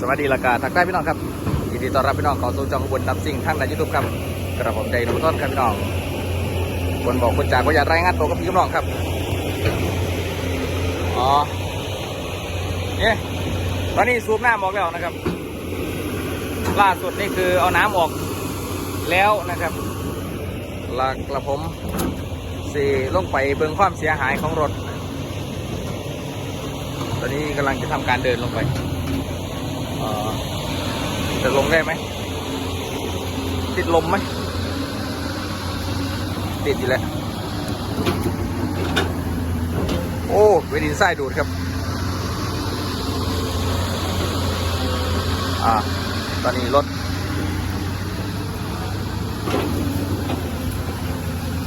สวัสดีละกาทักทายพี่น้องครับยินดีต้อนรับพี่น้องเข้าสู่จองบวนดับซิ่งทางในยูทูบครับกระผมใจดูต้นครับพี่น้องคนบอกคนจากว่าอย่ารายงานตัวกับพี่น้องครับอ๋อเนี่ยตอนนี้สูบน้ำออกแล้วนะครับ ล่าสุดนี่คือเอาน้ำออกแล้วนะครับหลักกระผมสี่ลงไปเบิ่งความเสียหายของรถ ตอนนี้กำลังจะทำการเดินลงไป จะลงได้ไหม ติดลมไหม ติดอยู่แล้ว โอ้เวดินไส้ดูดครับ อ่า ตอนนี้รถ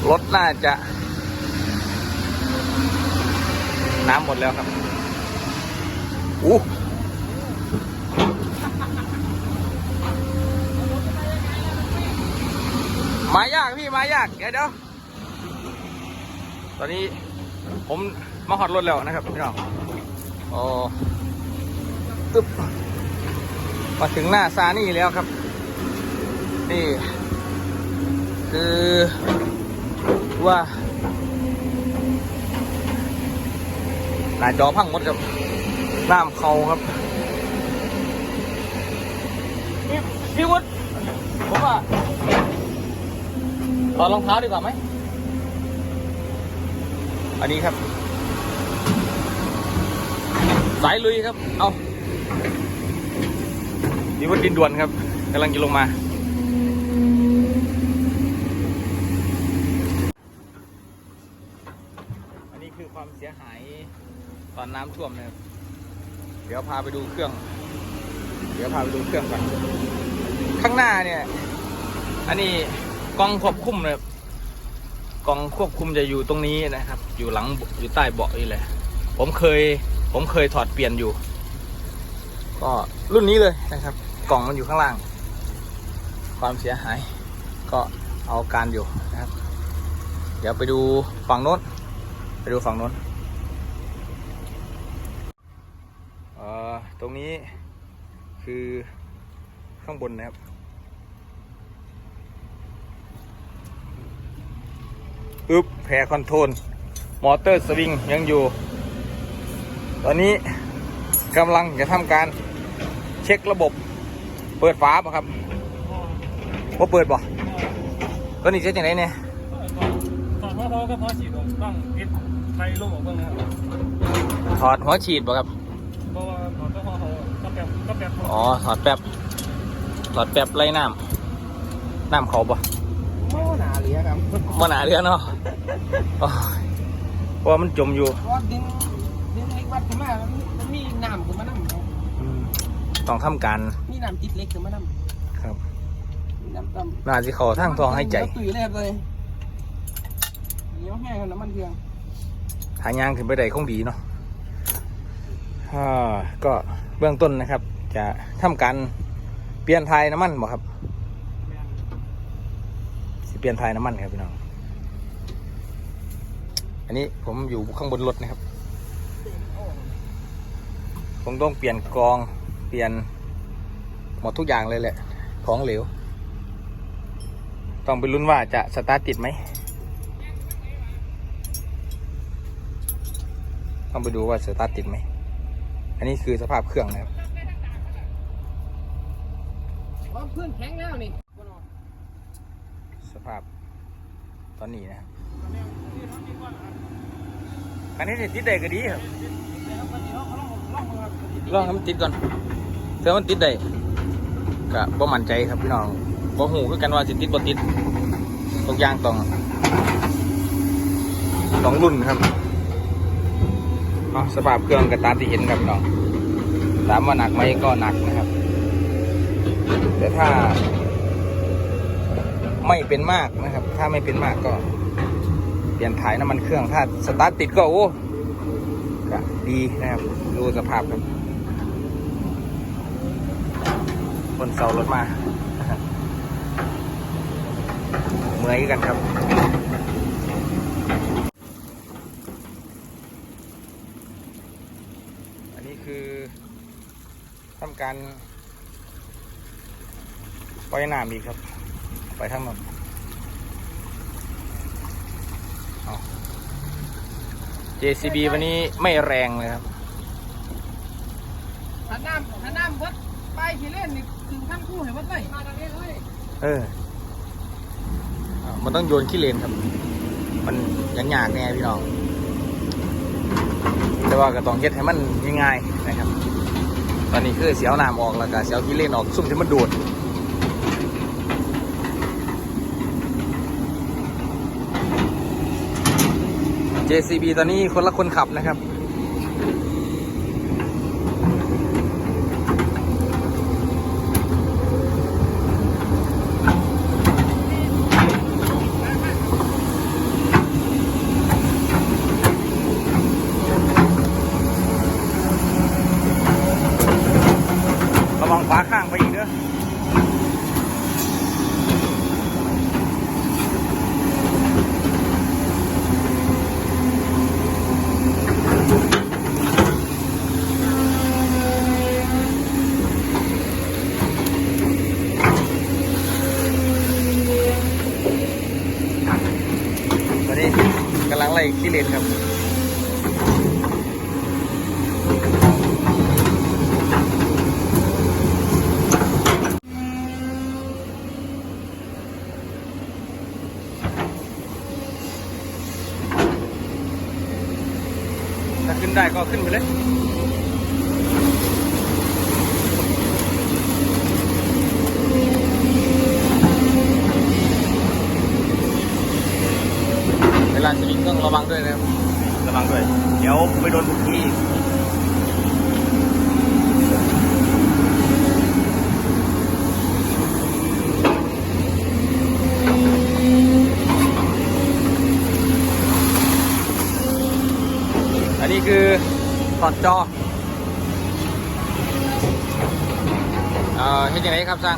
รถน่าจะ น้ำหมดแล้วครับอู้ มายากพี่มายากเดี๋ยวเดี๋ยวตอนนี้ผมมาหอดรถแล้วนะครับพี่น้องโอ้ตึ๊บมาถึงหน้าซานี่แล้วครับ นี่ คือว่าหน้าจอพังหมดครับน้ำเขาครับพี่พี่วุฒิผมว่า ถอดรองเท้าดีกว่าไหม อันนี้ครับ สายลุยครับ เอาดีวันดินด่วนครับกำลังจะลงมา อันนี้คือความเสียหายตอนน้ำท่วมนะครับ เดี๋ยวพาไปดูเครื่อง เดี๋ยวพาไปดูเครื่องก่อนข้างหน้าเนี่ย อันนี้ กล้องควบคุมเลยครับกล้องควบคุมจะอยู่ตรงนี้นะครับ อยู่หลังอยู่ใต้เบาะนี่แหละ ผมเคย ผมเคยถอดเปลี่ยนอยู่ ก็รุ่นนี้เลยนะครับ กล่องมันอยู่ข้างล่าง ความเสียหาย ก็เอาการอยู่นะครับ เดี๋ยวไปดูฝั่งโน้น ไปดูฝั่งโน้นเอ่อตรงนี้คือข้างบนนะครับ อึบแพรคอนโทรลมอเตอร์สวิงยังอยู่ ตอนนี้กำลังจะทำการเช็คระบบ เปิดฝาป่ะครับว่าเปิดบ่ตอนนี้เช็คยังไงเนี่ยถอดพ่อพ่อก็พอฉีดต้องปิดไฟลงออกเบ้างนะครับถอดหัวฉีดป่ะครับเพราะว่าถอดพ่อเขาก็แบบก็แบบอ๋อถอดแป๊บถอดแป๊บไล่น้ำน้ำเขาป่ะไม่ ว่าหนาเหลือครับมาหนาเรือเนาะโอ้ยเพราะว่ามันจมอยู่เพราะว่าดินดินเล็กวัดขึ้นมามันมันมีน้ำขึ้นมาน้ำครับต้องทำการมีน้ำติดเล็กขึ้นมาน้ำครับมีน้ำต่ำน่าสิเขาทางทองให้ใจตุ๋ยเลยครับเลยเหนียวแห้งกับน้ำมันเพียงหายางขึ้นไปได้คงดีเนาะอ่าก็เบื้องต้นนะครับ จะทำการเปลี่ยนทายน้ำมันบ่ครับสิ เปลี่ยนทายน้ำมันครับพี่น้อง อันนี้ผมอยู่ข้างบนรถนะครับ ผมต้องเปลี่ยนกรอง เปลี่ยนหมดทุกอย่างเลยแหละ ของเหลว ต้องไปลุ้นว่าจะสตาร์ทติดไหม ต้องไปดูว่าสตาร์ทติดไหม อันนี้คือสภาพเครื่องนะครับว่าพื้นแข็งแล้วนี่ ภาพตอนนี้นะครับอันนี้ติดได้ก็ดีครับลองให้มันติดก่อนเถ้ามันติดได้ก็บ่มั่นใจครับพี่น้องบ่หูคือกันว่าสิติดบ่ติดทุกอย่างต้องต้องรุ่นครับเอาสภาพเครื่องก็ตามที่เห็นครับพี่น้องถามว่าหนักไหมก็หนักนะครับ แต่ถ้า ไม่เป็นมากนะครับ ถ้าไม่เป็นมากก็ เปลี่ยนถ่ายน้ำมันเครื่อง ถ้าสตาร์ทติดก็โอ้ก็ดีนะครับ ดูสภาพครับบนเสารถมาเมื่อยกันครับอันนี้คือทำการปล่อยน้ำอีกครับ ไปทางนั้นเอา JCB วันนี้ไม่แรงเลยครับถ้าน้ำถ้าน้ำวัดไปขี่เล่นนี่ถึงขั้นคู่เห็นวัดเลยมาทางนี้เลยเอออ่ามันต้องโยนขี้เลนครับ มันยังยากแน่พี่น้อง แต่ว่าก็ต้องเฮ็ดให้มันง่ายๆนะครับ ตอนนี้คือเสียวน้ำออกแล้วก็เสียวขี้เลนออกซุ่มที่มันดูด JCB ตอนนี้คนละคนขับนะครับ ระวังขวาข้างไปอีกเด้อตอนนี้กำลังไล่ขี้เลนครับถ้าขึ้นได้ก็ขึ้นไปเลย ลาสวิงต้องระวังด้วยนะครับระวังด้วย เดี๋ยวไปโดนทุกที่อีกอันนี้คือถอดจอเอ่อเห็นยังไงครับสร้าง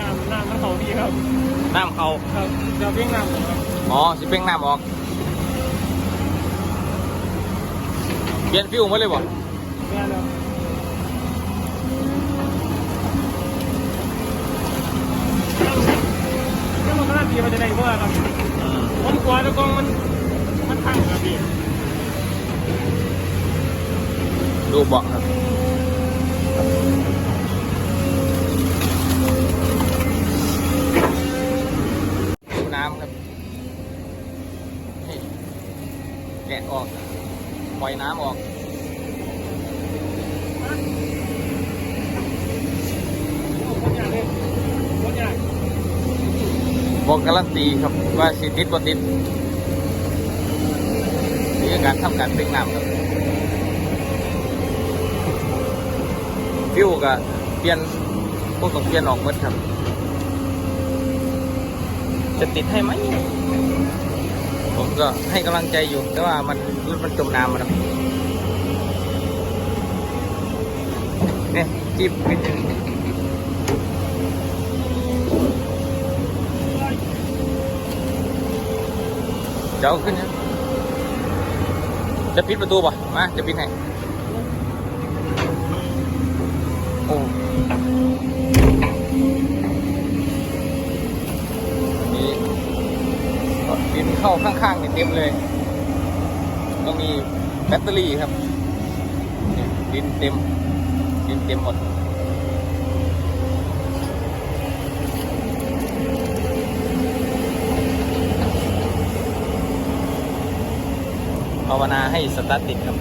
น้ำน้ำมันเขาดีครับน้ำเขาครับเดี๋ยวเพียงน้ำครับอ๋อสิเป้งน้ำออก เปลี่ยนฟิวหมาเลยบ่แม่แล้วถ้ามันน่าดีมันจะได้ว่าครับผมกลัวแล้วกองมันมันพังครับพี่ดูเบาะครับดูน้ำครับนี่แกะออก ปล่อยน้ำออกผมอยากเลยผมอยากบอกการันตีครับว่าสิติดบ่ติดนี่คือการทำการเป้งน้ำครับฟิวก็เปลี่ยนพวกต้องเปลี่ยนออกหมดครับ จะติดให้ไหม ผมก็ให้กำลังใจอยู่ แต่ว่ามันรถมันจมน้ำมันครับเนี่ยจีบนิดนึงเดี๋ยวเอาขึ้นนะจะปิดประตูป่ะมาจะปิดให้ เข้าข้างๆนี่เต็มเลยต้องมีแบตเตอรี่ครับดินเต็ม ดินเต็มหมดภาวนาให้สตาร์ทติดครับ